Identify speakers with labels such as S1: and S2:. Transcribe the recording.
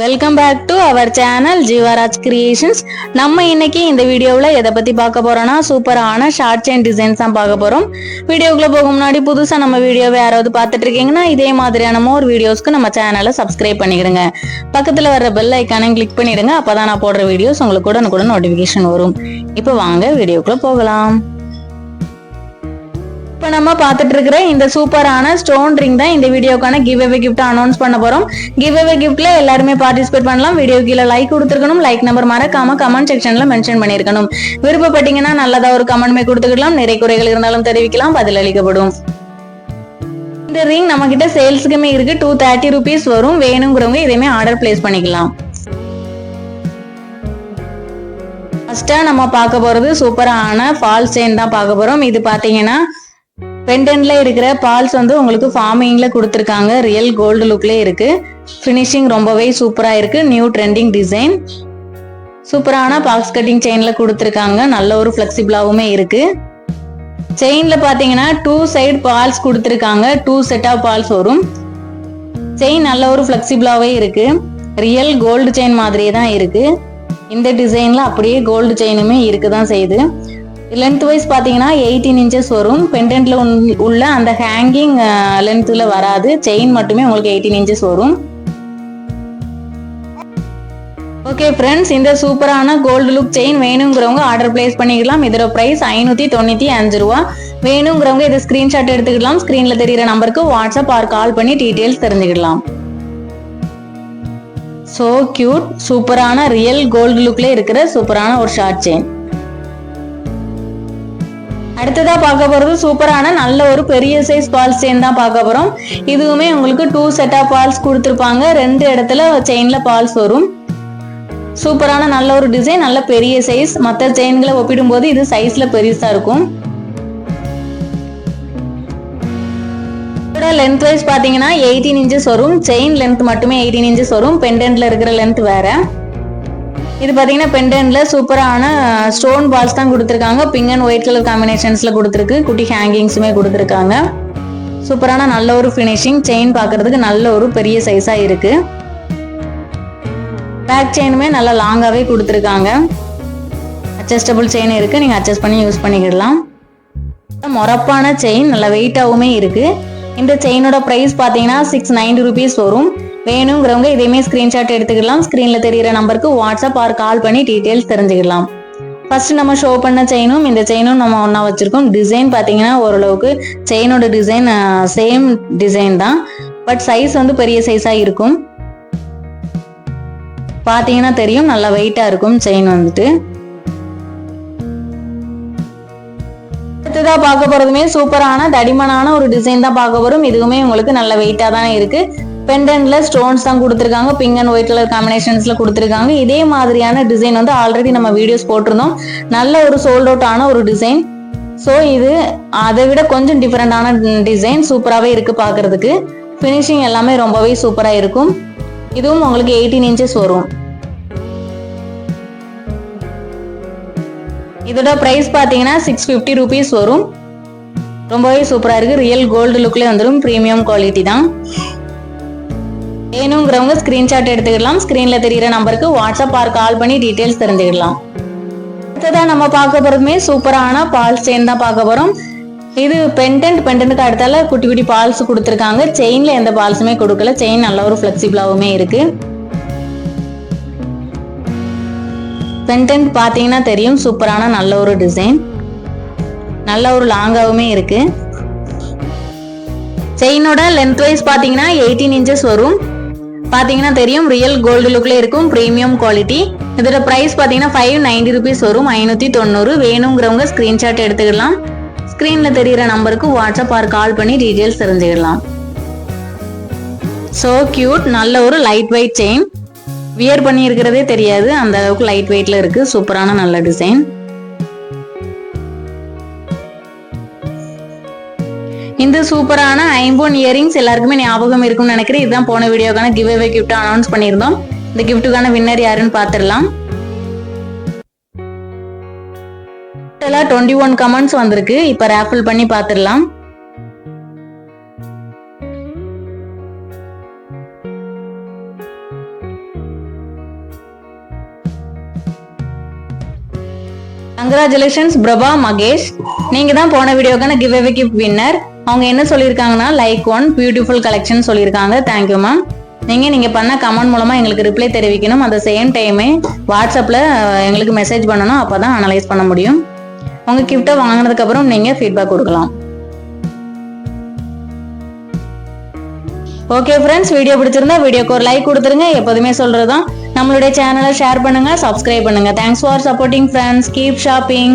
S1: Welcome back to our channel Jeevaraj creations நம்ம இன்னைக்கு இந்த வீடியோவில் எதை பற்றி பார்க்க போறோம்னா சூப்பரான ஷார்ட் செயின் டிசைன்ஸ் தான் பார்க்க போறோம். வீடியோக்குள்ளே போக முன்னாடி புதுசாக நம்ம வீடியோவை யாராவது பார்த்துட்டு இருக்கீங்கன்னா இதே மாதிரியான மோர் வீடியோஸ்க்கு நம்ம சேனலை சப்ஸ்கிரைப் பண்ணிடுங்க பக்கத்துல வர பெல் ஐக்கானே கிளிக் பண்ணிடுங்க அப்பதான் நான் போடுற வீடியோஸ் உங்களுக்கு கூட கூட நோட்டிஃபிகேஷன் வரும். இப்போ வாங்க வீடியோக்குள்ளே போகலாம். இப்போ நம்ம பார்த்துட்டு இருக்கிற இந்த சூப்பரான ஸ்டோன் ரிங் தான் இந்த வீடியோக்கான கிவ் அவே கிஃப்ட் அனௌன்ஸ் பண்ண போறோம். கிவ் அவே கிஃப்ட்ல எல்லாருமே பார்ட்டிசிபேட் பண்ணலாம். வீடியோ கீழே லைக் கொடுத்துருக்கணும். லைக் நம்பர் மறக்காம கமெண்ட் செக்ஷன்ல மென்ஷன் பண்ணிருக்கணும் விருப்பப்பட்டீங்கன்னா நல்லதா ஒரு கமெண்ட்மே கொடுத்துக்கலாம். நிறை குறைகள் இருந்தாலும் தெரிவிக்கலாம். பதில் அளிக்கப்படும். இந்த ரிங் நம்ம கிட்ட சேல்ஸுக்குமே இருக்கு. டூ தேர்ட்டி ருபீஸ் வரும். வேணுங்கிறவங்க இதையுமே ஆர்டர் பிளேஸ் பண்ணிக்கலாம். ஃபர்ஸ்டா நம்ம பார்க்க போறது சூப்பரான ஃபால் செயின் தான் பார்க்க போறோம். இது பாத்தீங்கன்னா பெண்டன்ட்ல இருக்கிற பால்ஸ் வந்து உங்களுக்கு ஃபார்மிங்ல கொடுத்துருக்காங்க. ரியல் கோல்டு லுக்ல இருக்கு. ஃபினிஷிங் ரொம்பவே சூப்பரா இருக்கு. நியூ ட்ரெண்டிங் டிசைன் சூப்பரான பாக்ஸ் கட்டிங் செயின்ல கொடுத்துருக்காங்க. நல்ல ஒரு ஃபிளெக்சிபிளாவுமே இருக்கு. செயின்ல பாத்தீங்கன்னா டூ சைடு பால்ஸ் கொடுத்துருக்காங்க. டூ செட் ஆஃப் பால்ஸ் வரும். செயின் நல்ல ஒரு ஃபிளெக்சிபிளாவே இருக்கு. ரியல் கோல்டு செயின் மாதிரியே தான் இருக்கு. இந்த டிசைன்ல அப்படியே கோல்டு செயினுமே இருக்குதான் செய்யுது. லென்த் வைஸ் பார்த்தீங்கன்னா எயிட்டீன் இன்ச்சஸ் வரும். பெண்டன்ட்ல உள்ள அந்த ஹேங்கிங் லென்த்தில் வராது. செயின் மட்டுமே உங்களுக்கு எயிட்டீன் இன்ச்சஸ் வரும். ஓகே ஃப்ரெண்ட்ஸ் இந்த சூப்பரான கோல்டு லுக் செயின் வேணுங்கிறவங்க ஆர்டர் பிளேஸ் பண்ணிக்கலாம். இதோட ப்ரைஸ் ஐநூற்றி தொண்ணூற்றி அஞ்சு ரூபா. வேணுங்கிறவங்க இதை ஸ்க்ரீன்ஷாட் எடுத்துக்கலாம் ஸ்க்ரீனில் தெரிகிற நம்பருக்கு வாட்ஸ்அப் ஆர் கால் பண்ணி டீட்டெயில்ஸ் தெரிஞ்சுக்கலாம் ஸோ கியூட் சூப்பரான ரியல் கோல்டு லுக்கில் இருக்கிற சூப்பரான ஒரு ஷார்ட் செயின் அடுத்ததா பார்க்க போறது சூப்பரான நல்ல ஒரு பெரிய சைஸ் பால்ஸ் செயின் தான் பார்க்க போறோம். இதுவுமே உங்களுக்கு டூ செட் ஆஃப் பால்ஸ் கொடுத்துருப்பாங்க. ரெண்டு இடத்துல செயின்ல பால்ஸ் வரும். சூப்பரான நல்ல ஒரு டிசைன் நல்ல பெரிய சைஸ் மற்ற செயின்களை ஒப்பிடும்போது இது சைஸ்ல பெருசா இருக்கும். லென்த் வைஸ் பாத்தீங்கன்னா எயிட்டீன் இன்ச்சஸ் வரும். செயின் லென்த் மட்டுமே எயிட்டீன் இன்ச்சஸ் வரும். பெண்டன்ட்ல இருக்கிற லென்த் வேற. இது பார்த்தீங்கன்னா பெண்டன்ல சூப்பரான ஸ்டோன் பால்ஸ் தான் கொடுத்துருக்காங்க. பிங்க் அண்ட் ஒயிட் கலர் காம்பினேஷன்ஸ்ல கொடுத்துருக்கு. குட்டி ஹேங்கிங்ஸுமே கொடுத்துருக்காங்க. சூப்பரான நல்ல ஒரு ஃபினிஷிங் செயின் பார்க்கறதுக்கு நல்ல ஒரு பெரிய சைஸா இருக்கு. பேக் செயினுமே நல்லா லாங்காகவே கொடுத்துருக்காங்க. அட்ஜஸ்டபிள் செயின் இருக்கு. நீங்க அட்ஜஸ்ட் பண்ணி யூஸ் பண்ணிக்கிடலாம். மொரப்பான செயின் நல்ல வெயிட்டாகவுமே இருக்கு. இந்த செயினோட ப்ரைஸ் பார்த்தீங்கன்னா சிக்ஸ் நைன்டி ருபீஸ் வரும். வேணுங்கிறவங்க இதையுமே ஸ்க்ரீன்ஷாட் எடுத்துக்கலாம் ஸ்க்ரீனில் தெரியிற நம்பருக்கு வாட்ஸ்அப் ஆர் கால் பண்ணி டீட்டெயில்ஸ் தெரிஞ்சுக்கலாம் ஃபர்ஸ்ட் நம்ம ஷோ பண்ண செயினும் இந்த செயினும் நம்ம ஒன்றா வச்சுருக்கோம். டிசைன் பார்த்தீங்கன்னா ஓரளவுக்கு செயினோட டிசைன் சேம் டிசைன் தான். பட் சைஸ் வந்து பெரிய சைஸாக இருக்கும். பார்த்தீங்கன்னா தெரியும் நல்லா வெயிட்டாக இருக்கும் செயின் வந்துட்டு. அடுத்ததாக பார்க்க போகிறதுமே சூப்பரான தடிமனான ஒரு டிசைன் தான் பார்க்க போகிறோம் இதுவுமே உங்களுக்கு நல்ல வெயிட்டாக தான் இருக்குது பெண்டன்ட்ல ஸ்டோன்ஸ் தான் கொடுத்துருக்காங்க. பிங்க் அண்ட் ஒயிட் கலர் காம்பினேஷன்ஸ்ல கொடுத்துருக்காங்க. இதே மாதிரியான டிசைன் வந்து ஆல்ரெடி நம்ம வீடியோஸ் போட்டிருந்தோம். நல்ல ஒரு சோல்ட் அவுட் ஆன ஒரு டிசைன் ஸோ இது அதை விட கொஞ்சம் டிஃப்ரெண்டான டிசைன் சூப்பராகவே இருக்கு பார்க்கறதுக்கு. ஃபினிஷிங் எல்லாமே ரொம்பவே சூப்பராக இருக்கும். இதுவும் உங்களுக்கு எயிட்டீன் இன்ச்சஸ் வரும். இதோட ப்ரைஸ் பார்த்தீங்கன்னா சிக்ஸ் ஃபிஃப்டி ருபீஸ் வரும். ரொம்பவே சூப்பராக இருக்குது ரியல் கோல்டு லுக்லேயே வந்துடும் ப்ரீமியம் குவாலிட்டி தான். வேணுங்கிறவங்க ஸ்க்ரீன்ஷாட் எடுத்துக்கலாம் ஸ்க்ரீனில் தெரிகிற நம்பருக்கு வாட்ஸ்அப் ஆர் கால் பண்ணி டீட்டெயில்ஸ் தெரிஞ்சுக்கலாம் அடுத்ததான் நம்ம பார்க்க போகிறதுமே சூப்பரான பால் செயின் தான் பார்க்க போகிறோம் இது பெண்டன்ட் பெண்டன்ட்டுக்கு அடுத்தால குட்டி குட்டி பால்ஸ் கொடுத்துருக்காங்க. செயினில் எந்த பால்ஸுமே கொடுக்கல. செயின் நல்ல ஒரு ஃப்ளெக்சிபிளாகவுமே இருக்கு. பெண்டன்ட் பார்த்தீங்கன்னா தெரியும். சூப்பரான நல்ல ஒரு டிசைன் நல்ல ஒரு லாங்காகவுமே இருக்கு. செயினோட லென்த் வைஸ் பார்த்தீங்கன்னா எயிட்டீன் இன்ச்சஸ் வரும். பார்த்தீங்கன்னா தெரியும். ரியல் கோல்டு லுக்கில் இருக்கும். ப்ரீமியம் குவாலிட்டி இதோட ப்ரைஸ் பார்த்தீங்கன்னா ஃபைவ் நைன்டி ருபீஸ் வரும். ஐநூற்றி தொண்ணூறு. வேணுங்கிறவங்க ஸ்க்ரீன்ஷாட் எடுத்துக்கலாம். ஸ்க்ரீனில் தெரிகிற நம்பருக்கு வாட்ஸ்அப் ஆர் கால் பண்ணி டீட்டெயில்ஸ் தெரிஞ்சுக்கலாம். ஸோ க்யூட் நல்ல ஒரு லைட் வெயிட் செயின் வியர் பண்ணியிருக்கிறதே தெரியாது. அந்த அளவுக்கு லைட் வெயிட்டில் இருக்குது சூப்பரான நல்ல டிசைன் இந்த சூப்பரான ஐம்போன் இயரிங்ஸ் எல்லாருக்குமே ஞாபகம் இருக்கும்னு நினைக்கிறேன். இதுதான் போன வீடியோக்கான கிவ் அவே கிஃப்ட் அனௌன்ஸ் பண்ணியிருந்தோம். இந்த கிஃப்ட்டுக்கான வின்னர் யாருன்னு பார்த்துடலாம். டோட்டலாக டுவெண்ட்டி ஒன் கமெண்ட்ஸ் வந்திருக்கு. இப்போ ரேஃபில் பண்ணி பார்த்துடலாம். கங்க்ராச்சுலேஷன்ஸ் பிரபா மகேஷ். நீங்க தான் போன வீடியோக்கான கிவ் அவே கிஃப்ட் வின்னர் அவங்க என்ன சொல்லியிருக்காங்கன்னா லைக் ஒன் பியூட்டிஃபுல் கலெக்ஷன் சொல்லியிருக்காங்க. தேங்க்யூ மேம் நீங்கள் நீங்கள் பண்ண கமெண்ட் மூலமாக எங்களுக்கு ரிப்ளை தெரிவிக்கணும். அந்த சேம் டைமே வாட்ஸ்அப்பில் எங்களுக்கு மெசேஜ் பண்ணணும். அப்போ தான் அனலைஸ் பண்ண முடியும். உங்கள் கிஃப்ட்டை வாங்கினதுக்கப்புறம் நீங்கள் ஃபீட்பேக் கொடுக்கலாம். ஓகே ஃப்ரெண்ட்ஸ் வீடியோ பிடிச்சிருந்தா வீடியோக்கு ஒரு லைக் கொடுத்துருங்க. எப்போதுமே சொல்றதுதான். நம்மளுடைய சேனலை ஷேர் பண்ணுங்க சப்ஸ்கிரைப் பண்ணுங்க. Thanks for supporting friends keep shopping